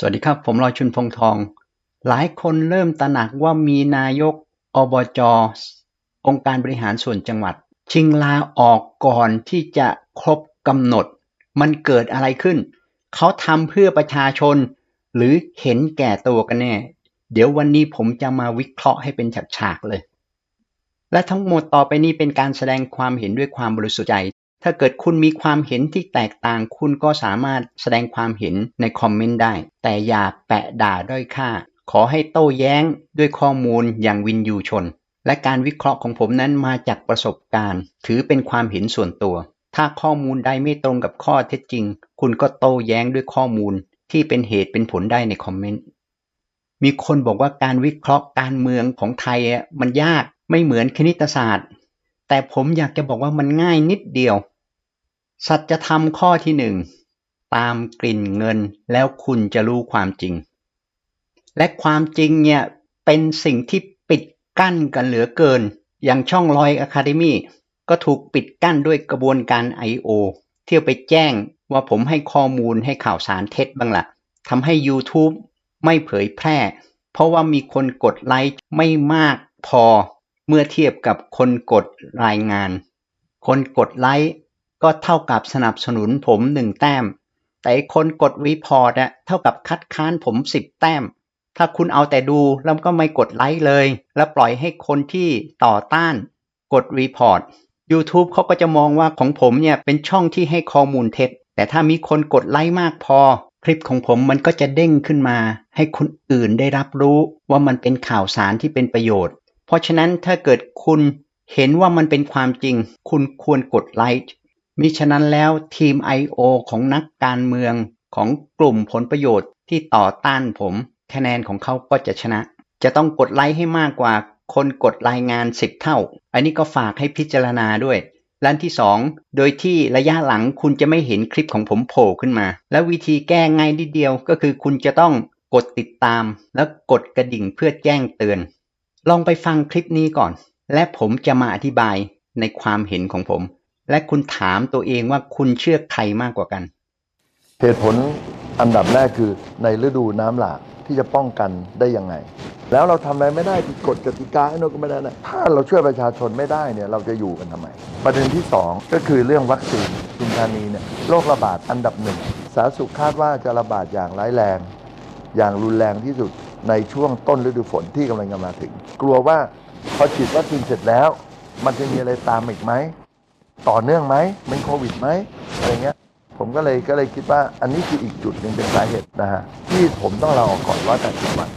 สวัสดีครับ ผมลอยชุนพงทอง หลายคนเริ่มตระหนักว่ามีนายกอบจองค์การบริหารส่วนจังหวัด ชิงลาออกก่อนที่จะครบกำหนด มันเกิดอะไรขึ้น เขาทำเพื่อประชาชน หรือเห็นแก่ตัวกันแน่ เดี๋ยววันนี้ผมจะมาวิเคราะห์ให้เป็นฉากๆเลย และทั้งหมดต่อไปนี้เป็นการแสดงความเห็นด้วยความบริสุทธิ์ใจ ถ้าเกิดคุณมีความเห็นที่แตกต่าง คุณก็สามารถแสดงความเห็นในคอมเมนต์ได้ แต่อย่าแปะด่าด้อยค่า ขอให้โต้แย้งด้วยข้อมูลอย่างวินยูชน และการวิเคราะห์ของผมนั้นมาจากประสบการณ์ ถือเป็นความเห็นส่วนตัว ถ้าข้อมูลใดไม่ตรงกับข้อเท็จจริง คุณก็โต้แย้งด้วยข้อมูลที่เป็นเหตุเป็นผลได้ในคอมเมนต์ มีคนบอกว่าการวิเคราะห์การเมืองของไทยมันยากไม่เหมือนคณิตศาสตร์ แต่ผมอยากจะบอกว่ามันง่ายนิดเดียว สัจธรรมข้อที่หนึ่งตามกลิ่นเงินแล้วคุณจะรู้ความจริง และความจริงเนี่ยเป็นสิ่งที่ปิดกั้นกันเหลือเกิน อย่างช่องลอยอะคาเดมี่ก็ถูกปิดกั้นด้วยกระบวนการ I.O. เที่ยวไปแจ้งว่าผมให้ข้อมูลให้ข่าวสารเท็จบ้างละทำให้ YouTube ไม่เผยแพร่ เพราะว่ามีคนกดไลค์ไม่มากพอเมื่อเทียบกับคนกดรายงาน คนกดไลค์ ก็เท่ากับสนับสนุนผมหนึ่งแต้ม แต่คนกดรีพอร์ตอะเท่ากับคัดค้านผมสิบแต้ม ถ้าคุณเอาแต่ดูแล้วก็ไม่กดไลค์เลย แล้วปล่อยให้คนที่ต่อต้านกดรีพอร์ต YouTube เขาก็จะมองว่าของผมเนี่ยเป็นช่องที่ให้ข้อมูลเท็จ แต่ถ้ามีคนกดไลค์มากพอ คลิปของผมมันก็จะเด้งขึ้นมา ให้คนอื่นได้รับรู้ว่ามันเป็นข่าวสารที่เป็นประโยชน์ เพราะฉะนั้นถ้าเกิดคุณเห็นว่ามันเป็นความจริง คุณควรกดไลค์ มิฉะนั้นแล้วทีม I.O. ของนักการเมืองของกลุ่มผลประโยชน์ที่ต่อต้านผม คะแนนของเขาก็จะชนะ จะต้องกดไลค์ให้มากกว่าคนกดรายงาน 10 เท่า อันนี้ก็ฝากให้พิจารณาด้วยและที่ 2 โดยที่ระยะหลังคุณจะไม่เห็นคลิปของผมโผล่ขึ้นมา และวิธีแก้ง่ายนิดเดียวก็คือคุณจะต้องกดติดตามแล้วกดกระดิ่งเพื่อแจ้งเตือน ลองไปฟังคลิปนี้ก่อน และผมจะมาอธิบายในความเห็นของผม และคุณถามตัวเองว่าคุณเชื่อใครมากกว่ากัน เหตุผลอันดับแรกคือในฤดูน้ำหลากที่จะป้องกันได้ยังไง แล้วเราทำอะไรไม่ได้ผิดกฎกติกาไอ้โน่นก็ไม่ได้นะถ้าเราช่วยประชาชนไม่ได้เนี่ยเราจะอยู่กันทำไม ประเด็นที่ 2 ก็คือเรื่องวัคซีนทุนธานีเนี่ยโรคระบาดอันดับหนึ่งสาธารณสุขคาดว่าจะระบาดอย่างร้ายแรง อย่างรุนแรงที่สุดในช่วงต้นฤดูฝนที่กำลังจะมาถึง กลัวว่าพอฉีดวัคซีนเสร็จแล้ว มันจะมีอะไรตามอีกไหม ต่อเนื่องไหมเป็นโควิดไหมอะไรเงี้ยผมก็เลยก็เลยคิดว่าอันนี้คืออีกจุดหนึ่งเป็นสาเหตุนะฮะที่ผมต้องลาออกก่อนว่าแต่จังหวัด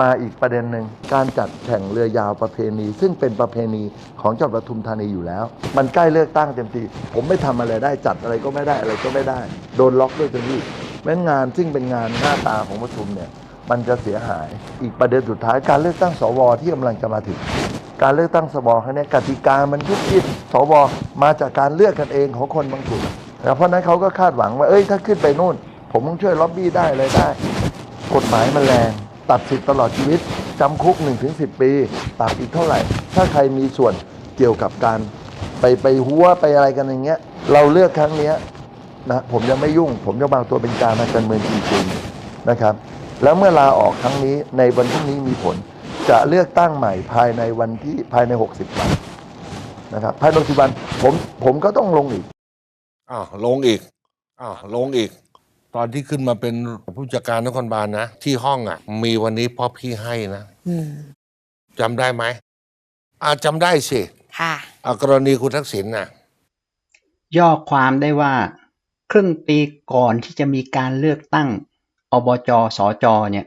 มาอีกประเด็นหนึ่งการจัดแข่งเรือยาวประเพณี ซึ่งเป็นประเพณีของจังหวัดปทุมธานีอยู่แล้ว มันใกล้เลือกตั้งเต็มทีผมไม่ทำอะไรได้จัดอะไรก็ไม่ได้อะไรก็ไม่ได้ โดนล็อกด้วยเจ้าหน้าที่แม้งานซึ่งเป็นงานหน้าตาของปทุมเนี่ยมันจะเสียหาย อีกประเด็นสุดท้ายการเลือกตั้งสวที่กำลังจะมาถึง การเลือกตั้งสวครั้งนี้กติกามันยุบยิบสวมาจากการเลือกกันเองของคนบางกลุ่มนะเพราะนั้นเขาก็คาดหวังว่าเอ้ยถ้าขึ้นไปนู่น ผมต้องช่วยล็อบบี้ได้อะไรได้ กฎหมายมันแรง ตัดสิทธิ์ตลอดชีวิตจำคุก 1-10 ปีตัดอีกเท่าไหร่ ถ้าใครมีส่วนเกี่ยวกับการไปไปหัวไปอะไรกันอย่างเงี้ย เราเลือกครั้งเนี้ยนะผมยังไม่ยุ่ง ผมจะวางตัวเป็นกลารทางการเมืองจริงๆนะครับ แล้วเมื่อลาออกครั้งนี้ในวันพรุ่งนี้มีผล จะเลือกตั้งใหม่ภายในวันที่ภายใน 60 วันนะครับภายใน60วันผมผมก็ต้องลงอีกอ้าวลงอีกอ้าวลงอีก ตอนที่ขึ้นมาเป็นผู้จัดการนครบาลนะ ที่ห้องอะ มีวันนี้เพ่อพี่ให้นะอืมจำได้ไหมอ่าจำได้สิค่ะอ่ากรณีคุณทักษิณน่ะ ย่อความได้ว่า ครึ่งปีก่อนที่จะมีการเลือกตั้งอบจสจเนี่ย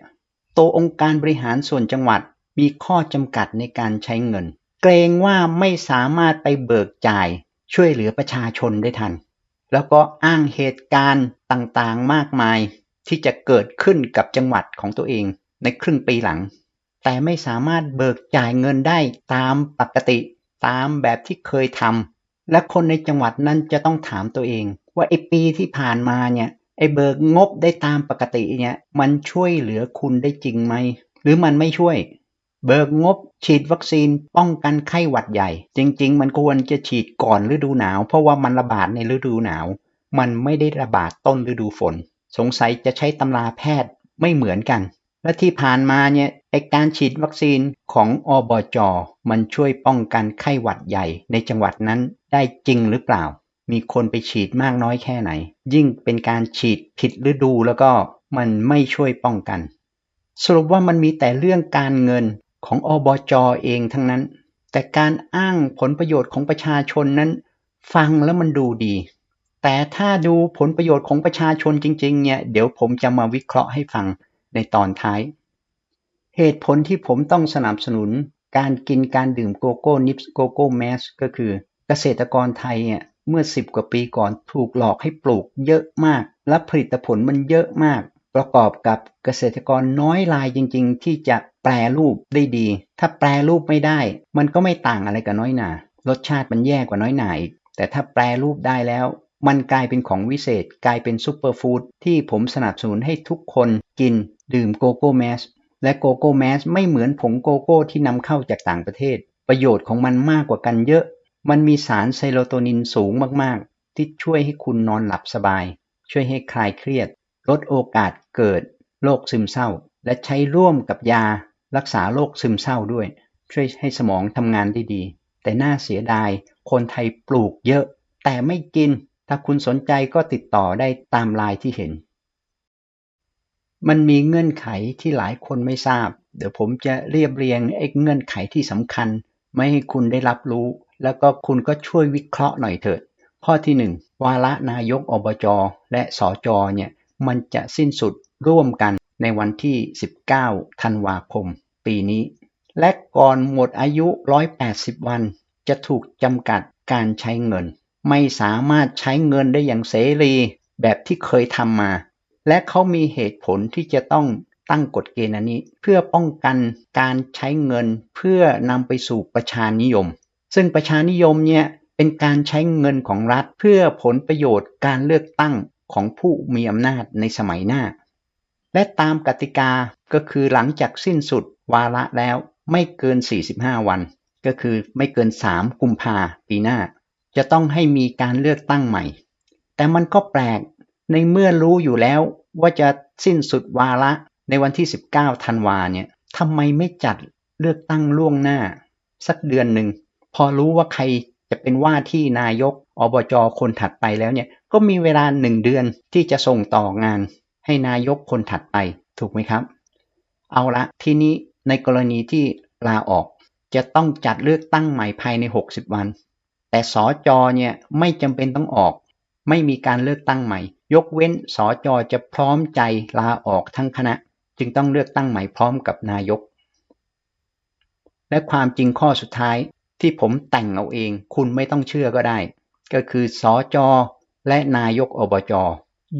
ตัวองค์การบริหารส่วนจังหวัด มีข้อจำกัดในการใช้เงิน เกรงว่าไม่สามารถไปเบิกจ่ายช่วยเหลือประชาชนได้ทัน แล้วก็อ้างเหตุการณ์ต่างๆมากมายที่จะเกิดขึ้นกับจังหวัดของตัวเองในครึ่งปีหลัง แต่ไม่สามารถเบิกจ่ายเงินได้ตามปกติตามแบบที่เคยทำและคนในจังหวัดนั้นจะต้องถามตัวเอง ว่าไอ้ปีที่ผ่านมาเนี่ยไอ้เบิกงบได้ตามปกติเนี่ยมันช่วยเหลือคุณได้จริงไหม หรือมันไม่ช่วย เบิกงบฉีดวัคซีนป้องกันไข้หวัดใหญ่ จริง ๆ มันควรจะฉีดก่อนฤดูหนาว เพราะว่ามันระบาดในฤดูหนาว มันไม่ได้ระบาดต้นฤดูฝน สงสัยจะใช้ตำราแพทย์ไม่เหมือนกัน และที่ผ่านมาเนี่ยไอการฉีดวัคซีนของอบจ มันช่วยป้องกันไข้หวัดใหญ่ในจังหวัดนั้นได้จริงหรือเปล่า มีคนไปฉีดมากน้อยแค่ไหน ยิ่งเป็นการฉีดผิดฤดูแล้วก็มันไม่ช่วยป้องกันสรุปว่ามันมีแต่เรื่องการเงิน ของอบจเองทั้งนั้น แต่การอ้างผลประโยชน์ของประชาชนนั้น ฟังแล้วมันดูดี แต่ถ้าดูผลประโยชน์ของประชาชนจริง ๆ เนี่ย เดี๋ยวผมจะมาวิเคราะห์ให้ฟังในตอนท้าย เหตุผลที่ผมต้องสนับสนุนการกินการดื่มโกโก้นิปส์โกโก้แมสก็คือเกษตรกรไทยเนี่ยเมื่อ 10 กว่าปีก่อนถูกหลอกให้ปลูกเยอะมาก และผลิตผลมันเยอะมาก ประกอบกับเกษตรกรน้อยรายจริง ๆ ที่จะแปรรูปได้ดี ถ้าแปรรูปไม่ได้ มันก็ไม่ต่างอะไรกับน้อยหนารสชาติมันแย่กว่าน้อยหนาอีก แต่ถ้าแปรรูปได้แล้ว มันกลายเป็นของวิเศษ กลายเป็นซูเปอร์ฟู้ดที่ผมสนับสนุนให้ทุกคนกินดื่มโกโก้แมสและโกโก้แมสไม่เหมือนผงโกโก้ที่นำเข้าจากต่างประเทศ ประโยชน์ของมันมากกว่ากันเยอะ มันมีสารไซโรโทนินสูงมากๆ ที่ช่วยให้คุณนอนหลับสบาย ช่วยให้คลายเครียด ลดโอกาสเกิดโรคซึมเศร้า และใช้ร่วมกับยารักษาโรคซึมเศร้าด้วย ช่วยให้สมองทำงานได้ดี แต่น่าเสียดายคนไทยปลูกเยอะ แต่ไม่กิน ถ้าคุณสนใจก็ติดต่อได้ตามไลน์ที่เห็น มันมีเงื่อนไขที่หลายคนไม่ทราบ เดี๋ยวผมจะเรียบเรียงไอ้เงื่อนไขที่สำคัญ ไม่ให้คุณได้รับรู้ แล้วก็คุณก็ช่วยวิเคราะห์หน่อยเถิดข้อที่หนึ่งวาระนายกอบจ และสอจเนี่ย มันจะสิ้นสุดร่วมกันในวันที่ 19 ธันวาคม ปีนี้ และก่อนหมดอายุ 180 วัน จะถูกจำกัดการใช้เงิน ไม่สามารถใช้เงินได้อย่างเสรีแบบที่เคยทำมา และเขามีเหตุผลที่จะต้องตั้งกฎเกณฑ์อันนี้ เพื่อป้องกันการใช้เงินเพื่อนำไปสู่ประชานิยม ซึ่งประชานิยมเนี่ยเป็นการใช้เงินของรัฐเพื่อผลประโยชน์การเลือกตั้ง ของผู้มีอำนาจในสมัยหน้า และตามกติกาก็คือหลังจากสิ้นสุดวาระแล้วไม่เกิน 45 วัน ก็คือไม่เกิน 3 กุมภาปีหน้า จะต้องให้มีการเลือกตั้งใหม่ แต่มันก็แปลกในเมื่อรู้อยู่แล้วว่าจะสิ้นสุดวาระในวันที่ 19 ธันวาเนี่ยทำไมไม่จัดเลือกตั้งล่วงหน้า สักเดือนหนึ่ง พอรู้ว่าใครจะเป็นว่าที่นายกอบจคนถัดไปแล้วเนี่ย ก็มีเวลาหนึ่งเดือนที่จะส่งต่องานให้นายกคนถัดไปถูกไหมครับ เอาละทีนี้ในกรณีที่ลาออกจะต้องจัดเลือกตั้งใหม่ภายใน 60 วัน แต่สอจอเนี่ยไม่จำเป็นต้องออก ไม่มีการเลือกตั้งใหม่ ยกเว้นสอจอจะพร้อมใจลาออกทั้งคณะ จึงต้องเลือกตั้งใหม่พร้อมกับนายก และความจริงข้อสุดท้ายที่ผมแต่งเอาเอง คุณไม่ต้องเชื่อก็ได้ ก็คือสอจอ และนายกอบจ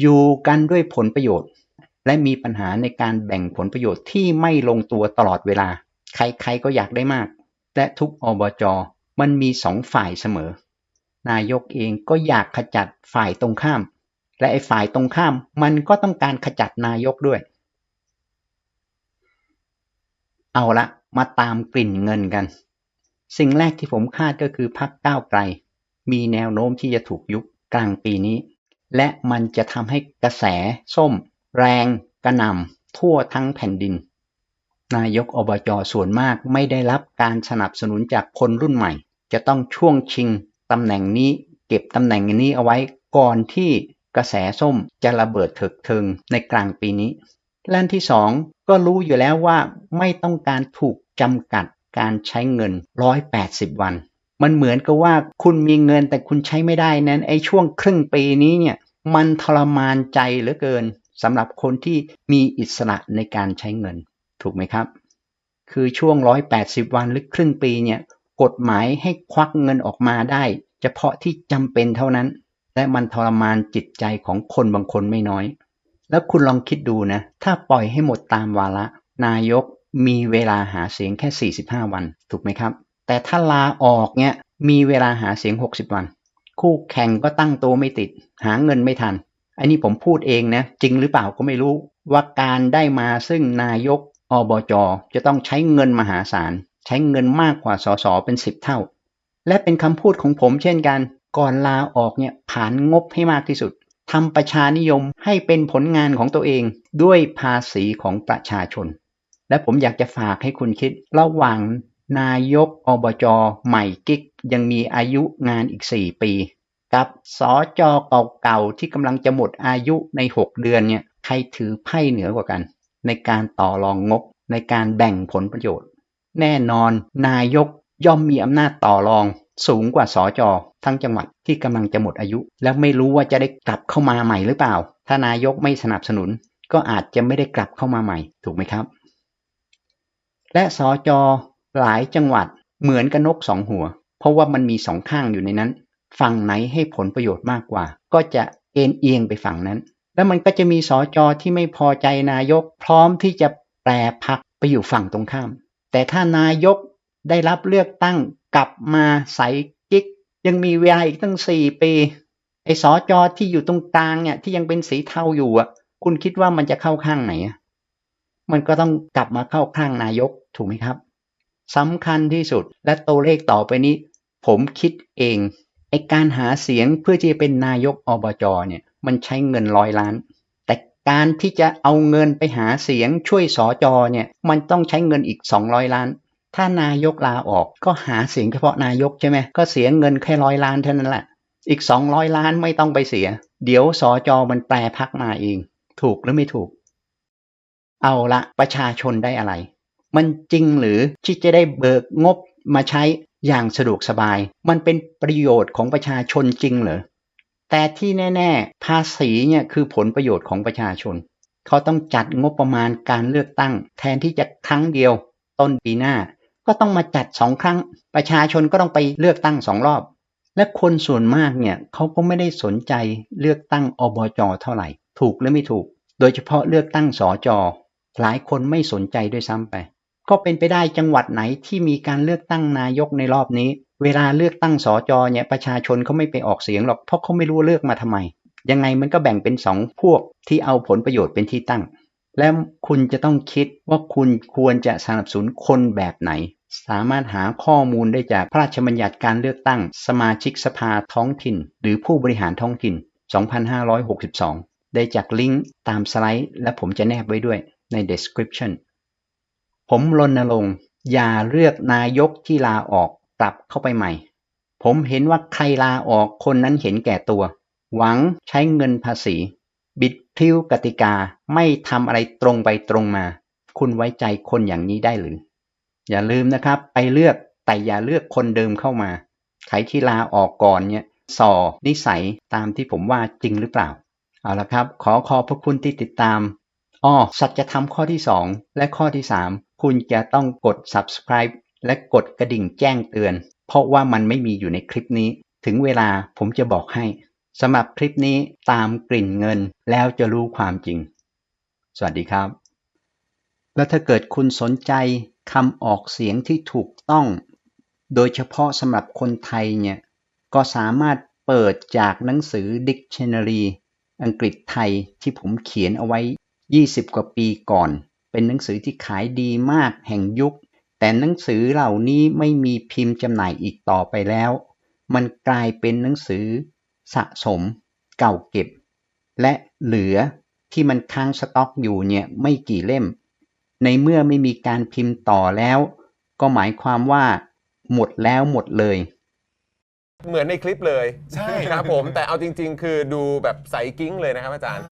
อยู่กันด้วยผลประโยชน์ และมีปัญหาในการแบ่งผลประโยชน์ที่ไม่ลงตัวตลอดเวลา ใครๆก็อยากได้มาก และทุกอบจมันมีสองฝ่ายเสมอ นายกเองก็อยากขจัดฝ่ายตรงข้าม และไอ้ฝ่ายตรงข้ามมันก็ต้องการขจัดนายกด้วย เอาละมาตามกลิ่นเงินกัน สิ่งแรกที่ผมคาดก็คือพักก้าวไกล มีแนวโน้มที่จะถูกยุบ กลางปีนี้ และมันจะทำให้กระแสส้ม แรงกระหน่ำทั่วทั้งแผ่นดิน นายกอบจส่วนมากไม่ได้รับการสนับสนุนจากคนรุ่นใหม่ จะต้องช่วงชิงตำแหน่งนี้ เก็บตำแหน่งนี้เอาไว้ก่อนที่กระแสส้มจะระเบิดเถิกเทิงในกลางปีนี้และที่สองก็รู้อยู่แล้วว่าไม่ต้องการถูกจำกัดการใช้เงิน 180 วัน มันเหมือนกับว่าคุณมีเงินแต่คุณใช้ไม่ได้นั้นไอ้ช่วงครึ่งปีนี้เนี่ยมันทรมานใจเหลือเกินสำหรับคนที่มีอิสระในการใช้เงิน ถูกไหมครับ คือช่วง 180 วันหรือครึ่งปีเนี่ยกฎหมายให้ควักเงินออกมาได้ เฉพาะที่จำเป็นเท่านั้น และมันทรมานจิตใจของคนบางคนไม่น้อย แล้วคุณลองคิดดูนะ ถ้าปล่อยให้หมดตามวาระ นายกมีเวลาหาเสียงแค่ 45 วัน ถูกไหมครับ แต่ถ้าลาออกเนี่ยมีเวลาหาเสียง 60 วัน คู่แข่งก็ตั้งตัวไม่ติด หาเงินไม่ทัน อันนี้ผมพูดเองนะ จริงหรือเปล่าก็ไม่รู้ว่าการได้มาซึ่งนายกอบจจะต้องใช้เงินมหาศาล ใช้เงินมากกว่าสสเป็น 10 เท่า และเป็นคำพูดของผมเช่นกัน ก่อนลาออกเนี่ยผ่านงบให้มากที่สุดทำประชานิยมให้เป็นผลงานของตัวเองด้วยภาษีของประชาชน และผมอยากจะฝากให้คุณคิดระหว่าง นายกอบจ ใหม่กิ๊ก ยังมีอายุงานอีก 4 ปี กับสอจอเก่าๆ ที่กำลังจะหมดอายุใน 6 เดือนเนี่ยใครถือไพ่เหนือกว่ากัน ในการต่อรองงบในการแบ่งผลประโยชน์ แน่นอนนายกย่อมมีอำนาจต่อรองสูงกว่าสอจอทั้งจังหวัดที่กำลังจะหมดอายุ แล้วไม่รู้ว่าจะได้กลับเข้ามาใหม่หรือเปล่า ถ้านายกไม่สนับสนุน ก็อาจจะไม่ได้กลับเข้ามาใหม่ ถูกไหมครับ และสอจอ หลายจังหวัดเหมือนกับนกสองหัว เพราะว่ามันมีสองข้างอยู่ในนั้น ฝั่งไหนให้ผลประโยชน์มากกว่า ก็จะเอ็นเอียงไปฝั่งนั้น แล้วมันก็จะมีสอจอที่ไม่พอใจนายก พร้อมที่จะแปรพักไปอยู่ฝั่งตรงข้าม แต่ถ้านายกได้รับเลือกตั้งกลับมาใสกิ๊ก ยังมีเวลาอีกตั้งสี่ปีไอ้สอจอที่อยู่ตรงกลางเนี่ยที่ยังเป็นสีเทาอยู่อะ คุณคิดว่ามันจะเข้าข้างไหนมันก็ต้องกลับมาเข้าข้างนายกถูกไหมครับ สำคัญที่สุด และตัวเลขต่อไปนี้ ผมคิดเองไอการหาเสียงเพื่อที่จะเป็นนายกอบจเนี่ยมันใช้เงินร้อยล้าน แต่การที่จะเอาเงินไปหาเสียงช่วยสอจอเนี่ยมันต้องใช้เงินอีก 200 ล้าน ถ้านายกลาออกก็หาเสียงเฉพาะนายกใช่ไหมก็เสียเงินแค่ร้อยล้านเท่านั้นแหละอีก 200 ล้านไม่ต้องไปเสีย เดี๋ยวสอจอมันแปรพักมาเอง ถูกหรือไม่ถูก เอาละประชาชนได้อะไร มันจริงหรือที่จะได้เบิกงบมาใช้อย่างสะดวกสบาย มันเป็นประโยชน์ของประชาชนจริงเหรอ แต่ที่แน่ ๆ ภาษีเนี่ยคือผลประโยชน์ของประชาชน เขาต้องจัดงบประมาณการเลือกตั้ง แทนที่จะครั้งเดียว ต้นปีหน้า ก็ต้องมาจัดสองครั้ง ประชาชนก็ต้องไปเลือกตั้งสองรอบ และคนส่วนมากเนี่ยเขาก็ไม่ได้สนใจเลือกตั้งอบจเท่าไหร่ ถูกหรือไม่ถูก โดยเฉพาะเลือกตั้งสอจอหลายคนไม่สนใจด้วยซ้ำไป ก็เป็นไปได้จังหวัดไหนที่มีการเลือกตั้งนายกในรอบนี้ เวลาเลือกตั้งสอจอเนี่ยประชาชนเขาไม่ไปออกเสียงหรอกเพราะเขาไม่รู้เลือกมาทำไม ยังไงมันก็แบ่งเป็นสองพวกที่เอาผลประโยชน์เป็นที่ตั้ง และคุณจะต้องคิดว่าคุณควรจะสนับสนุนคนแบบไหน สามารถหาข้อมูลได้จากพระราชบัญญัติการเลือกตั้ง สมาชิกสภาท้องถิ่น หรือผู้บริหารท้องถิ่น 2562 ได้จากลิงก์ตามสไลด์ และผมจะแนบไว้ด้วยใน description ผมรณรงค์ อย่าเลือกนายกที่ลาออก กลับเข้าไปใหม่ ผมเห็นว่าใครลาออกคนนั้นเห็นแก่ตัว หวังใช้เงินภาษี บิดพิ้วกติกาไม่ทำอะไรตรงไปตรงมา คุณไว้ใจคนอย่างนี้ได้หรือ อย่าลืมนะครับ ไปเลือกแต่อย่าเลือกคนเดิมเข้ามา ใครที่ลาออกก่อนเนี่ยสอนิสัยตามที่ผมว่าจริงหรือเปล่า เอาละครับ ขอขอบพระคุณที่ติดตามอ้อสัจธรรมข้อที่ 2 และข้อที่ 3 คุณจะต้องกด subscribe และกดกระดิ่งแจ้งเตือน เพราะว่ามันไม่มีอยู่ในคลิปนี้ ถึงเวลาผมจะบอกให้สำหรับคลิปนี้ตามกลิ่นเงินแล้วจะรู้ความจริง สวัสดีครับ แล้วถ้าเกิดคุณสนใจคำออกเสียงที่ถูกต้อง โดยเฉพาะสำหรับคนไทยเนี่ย ก็สามารถเปิดจากหนังสือ Dictionary อังกฤษไทยที่ผมเขียนเอาไว้ 20 กว่าปีก่อน เป็นหนังสือที่ขายดีมากแห่งยุค แต่หนังสือเหล่านี้ไม่มีพิมพ์จำหน่ายอีกต่อไปแล้ว มันกลายเป็นหนังสือสะสม เก่าเก็บ และเหลือที่มันค้างสต็อกอยู่เนี่ยไม่กี่เล่ม ในเมื่อไม่มีการพิมพ์ต่อแล้ว ก็หมายความว่าหมดแล้วหมดเลยเหมือนในคลิปเลยใช่ครับผม แต่เอาจริง ๆ คือดูแบบใสกิ้งเลยนะครับอาจารย์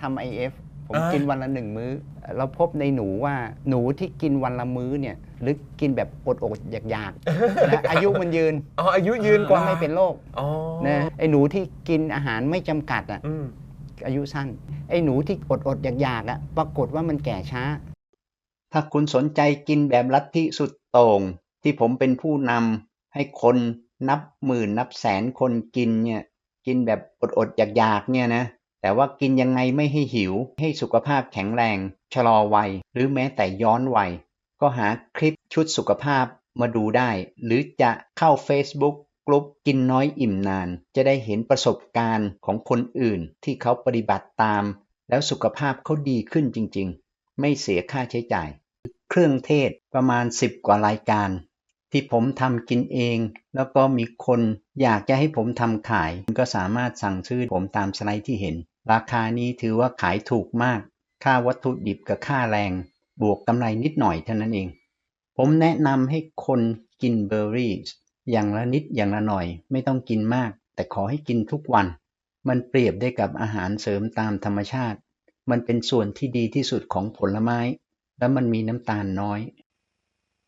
ทำ IF ผมอ่ากิกินวันละหนึ่งมื้อ เราพบในหนูว่าหนูที่กินวันละมื้อเนี่ยหรือกินแบบอดอดๆอยากๆนะอายุมันยืนอ๋ออายุยืนกว่าไม่เป็นโรคอ๋อนะไอ้หนูที่กินอาหารไม่จำกัดอะอืมอายุสั้น ไอ้หนูที่อดอดๆอยากๆอะปรากฏว่ามันแก่ช้า ถ้าคุณสนใจกินแบบลัทธิสุดโต่งที่ผมเป็นผู้นำให้คนนับหมื่นนับแสนคนกินเนี่ย กินแบบอดอดๆอยากๆเนี่ยนะ แต่ว่ากินยังไงไม่ให้หิว ให้สุขภาพแข็งแรง ชะลอวัย หรือแม้แต่ย้อนวัย ก็หาคลิปชุดสุขภาพมาดูได้ หรือจะเข้า Facebook กลุ่มกินน้อยอิ่มนาน จะได้เห็นประสบการณ์ของคนอื่นที่เขาปฏิบัติตาม แล้วสุขภาพเขาดีขึ้นจริง ๆ ไม่เสียค่าใช้จ่าย เครื่องเทศประมาณ 10 กว่ารายการ ที่ผมทำกินเอง แล้วก็มีคนอยากจะให้ผมทำขาย ก็สามารถสั่งซื้อผมตามสไลด์ที่เห็น ราคานี้ถือว่าขายถูกมาก ค่าวัตถุดิบกับค่าแรง บวกกำไรนิดหน่อยเท่านั้นเอง ผมแนะนำให้คนกินเบอร์รี่อย่างละนิดอย่างละหน่อย ไม่ต้องกินมาก แต่ขอให้กินทุกวัน มันเปรียบได้กับอาหารเสริมตามธรรมชาติ มันเป็นส่วนที่ดีที่สุดของผลไม้ และมันมีน้ำตาลน้อย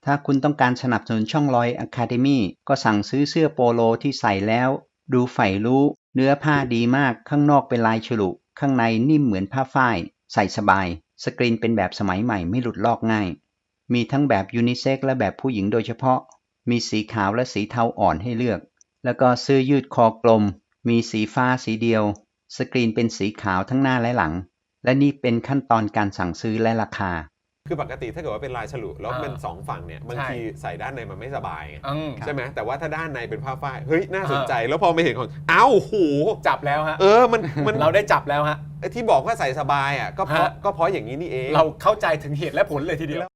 ถ้าคุณต้องการสนับสนุนช่องลอย Academy ก็สั่งซื้อเสื้อโปโลที่ใส่แล้ว ดูใฝ่รู้ เนื้อผ้าดีมากข้างนอกเป็นลายฉลุ ข้างในนิ่มเหมือนผ้าฝ้าย ใส่สบาย สกรีนเป็นแบบสมัยใหม่ไม่หลุดลอกง่าย มีทั้งแบบยูนิเซ็กและแบบผู้หญิงโดยเฉพาะ มีสีขาวและสีเทาอ่อนให้เลือก แล้วก็เสื้อยืดคอกลม มีสีฟ้าสีเดียว สกรีนเป็นสีขาวทั้งหน้าและหลัง และนี่เป็นขั้นตอนการสั่งซื้อและราคา คือปกติถ้าเกิดว่าเป็นลายฉลุแล้วอ่าเป็นสองฝั่งเนี่ยบางใช่ทีใส่ด้านในมันไม่สบายไงอืมใช่ไหมแต่ว่าถ้าด้านในเป็นผ้าฝ้ายเฮ้ยน่าสนใจ แล้วพอมาเห็นของอ้าวโหจับแล้วฮะเออมันมันเราได้จับแล้วฮะไอ้ที่บอกว่าใส่สบายอะก็เพราะฮะก็เพราะอย่างนี้นี่เอง เราเข้าใจถึงเหตุและผลเลยทีเดียว